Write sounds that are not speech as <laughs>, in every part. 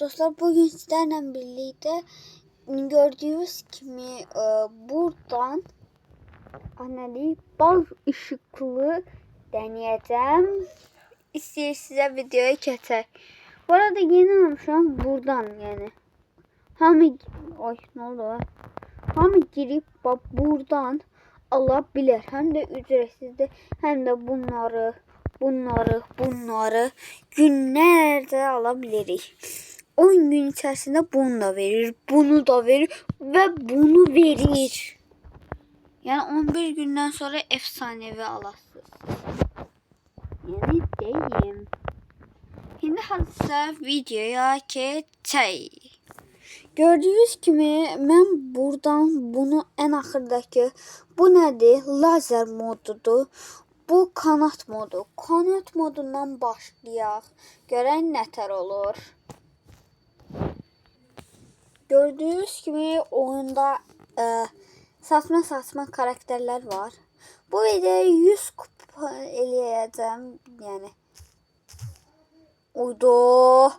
dostlar bugün sizlerle birlikte gördüğünüz kimi e, buradan anali bal ışıklı deneyeceğim. İsteyiz size videoya geçer. Bu arada yeni almışım buradan yani. Hamı ay ne oldu? Hamı girip bak buradan alabilir. Hem de ücretsiz de hem de bunları bunları bunları günlerde alabiliriz. 10 gün içerisinde bunu da verir, bunu da verir ve bunu verir. Yani 11 günden sonra efsanevi alasınız. Yani deyim. Şimdi hadi videoya geçelim. Gördüğünüz kimi mən buradan bunu en axırdakı bu nədir? Lazer modudur. Bu kanat modu. Kanat modundan başlayaq. Görən nətər olur. Gördüğünüz kimi oyunda e, saçma saçma karakterler var. Bu videoya 100 kupa eləyəcəm. Yəni Uydu.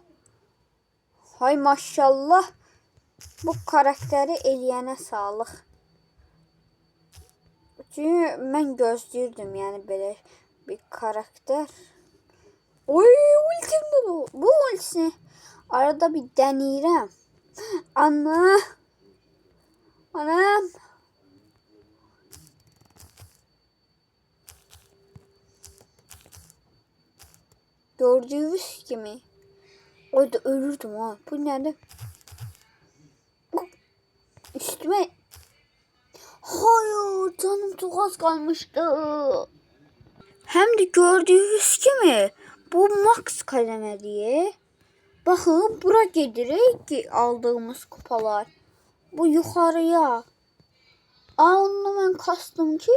Hay maşallah. Bu karakteri eləyənə sağlıq. Çünki mən gözləyirdim, yəni belə bir karakter. Oy, ultimdir bu. Bu ultisini arada bir deneyirəm. Ana. Anam. Gördüğünüz gibi. Orada ölürdüm ha. Bu nerede? Üstüme Hayır canım çok az kalmıştı. Hem de gördüğünüz gibi bu max kademe diye. Bakın bura gedirek ki aldığımız kupalar. Bu yukarıya. Aa onu ben kastım ki.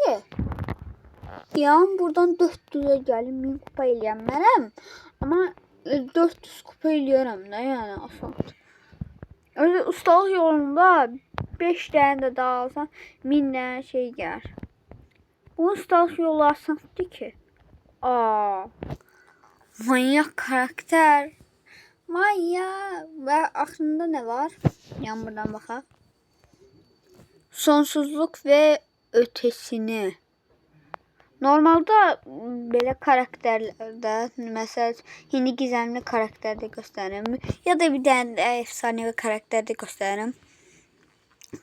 Yani buradan 400'e gelin 1000 kupa eləyənmərəm. Ama 400 kupa eləyərəm də yəni asant. Öyle ustalık yolunda 5 tane de daha alsan 1000 tane şey gelir. Bu ustalık yolu asandı ki. Aa, manyak karakter. Manyak. Ve aklında ne var? Yan buradan bakalım. Sonsuzluk ve ötesini. Normalde böyle karakterlerde mesela yeni gizemli karakterde gösteririm ya da bir tane de efsanevi karakterde gösteririm.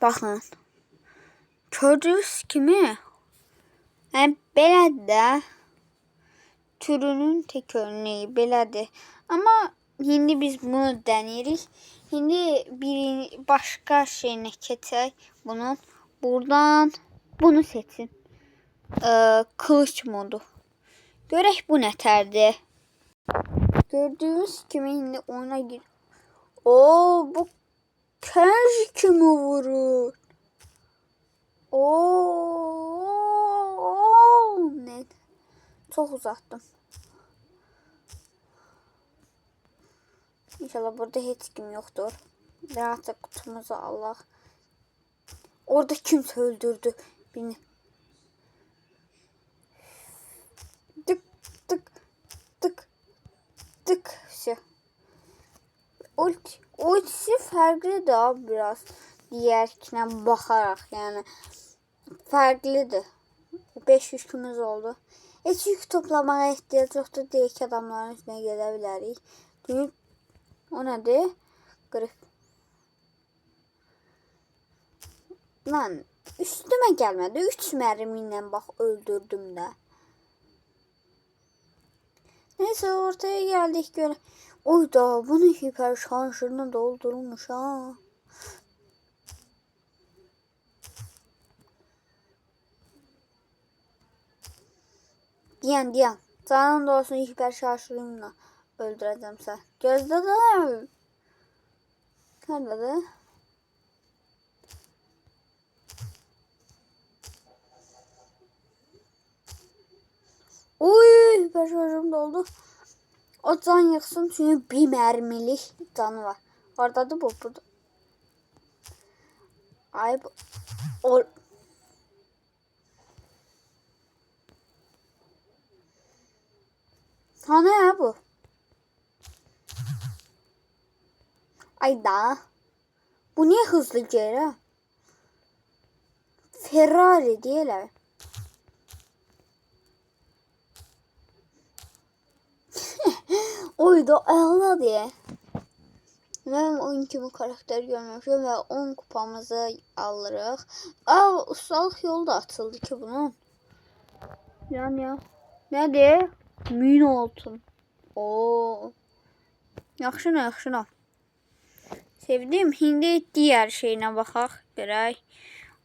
Bakın. Gördüğünüz kimi yani belədə türünün tek örneği belədir. Ama şimdi biz bunu deneyirik. Şimdi bir başka şeyine keçək bunun. Buradan bunu seçin. Ee, kılıç modu. Görək bu nətərdir. Gördüğünüz kimi indi oyuna gir. Oo bu Kenji kimi vurur. Oo ne? Çok uzattım. İnşallah burada hiç kim yoktur. Rahatça kutumuzu Allah. Orada kimse öldürdü beni. Tık tık tık tık. Şey. Ulti, ultisi farklı da biraz diğerkine bakarak yani farklıdır. 500 kümüz oldu. Heç yük toplamaya ihtiyac yoxdur. Deyək adamların üstünə gedə bilərik. Deyək, o nədir? Qırıq. Lan, üstümə gəlmədi. 3 mərmi ilə bax öldürdüm də. Neyse ortaya geldik göre. Oy da bunu hiper şarjını doldurmuş ha. Diyen diyen. Canın da olsun hiper şarjıyla öldüreceğim sen. Gözde de. Nerede de? Oy hiper şarjım doldu. O can yıksın çünkü bir mermilik canı var. Orada da bu burada. Ay bu. O... Ha ne ya bu? Ayda. Bu niye hızlı geri? Ferrari diyeler. <laughs> Oydu əla diye. Mən oyun kimi karakter görmüşüm və 10 kupamızı alırıq. Aa, ustalıq yolu da açıldı ki bunun. Yani ya. Nədir? Min olsun. Oo. Yaxşı nə, yaxşı nə. Sevdim. Hindi diğer şeyine baxaq. Görək.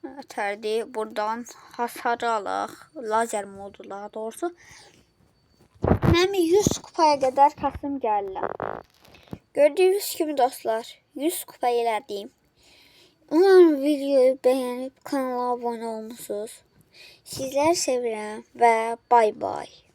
Ötərdi. Buradan hasarı alaq. Lazer modu daha doğrusu. Mənim 100 kupaya qədər kasım gəlirəm. Gördüyünüz kimi dostlar, 100 kupa elədim. Umarım videoyu beğenip kanala abone olmuşsunuz. Sizler sevirəm və bay bay.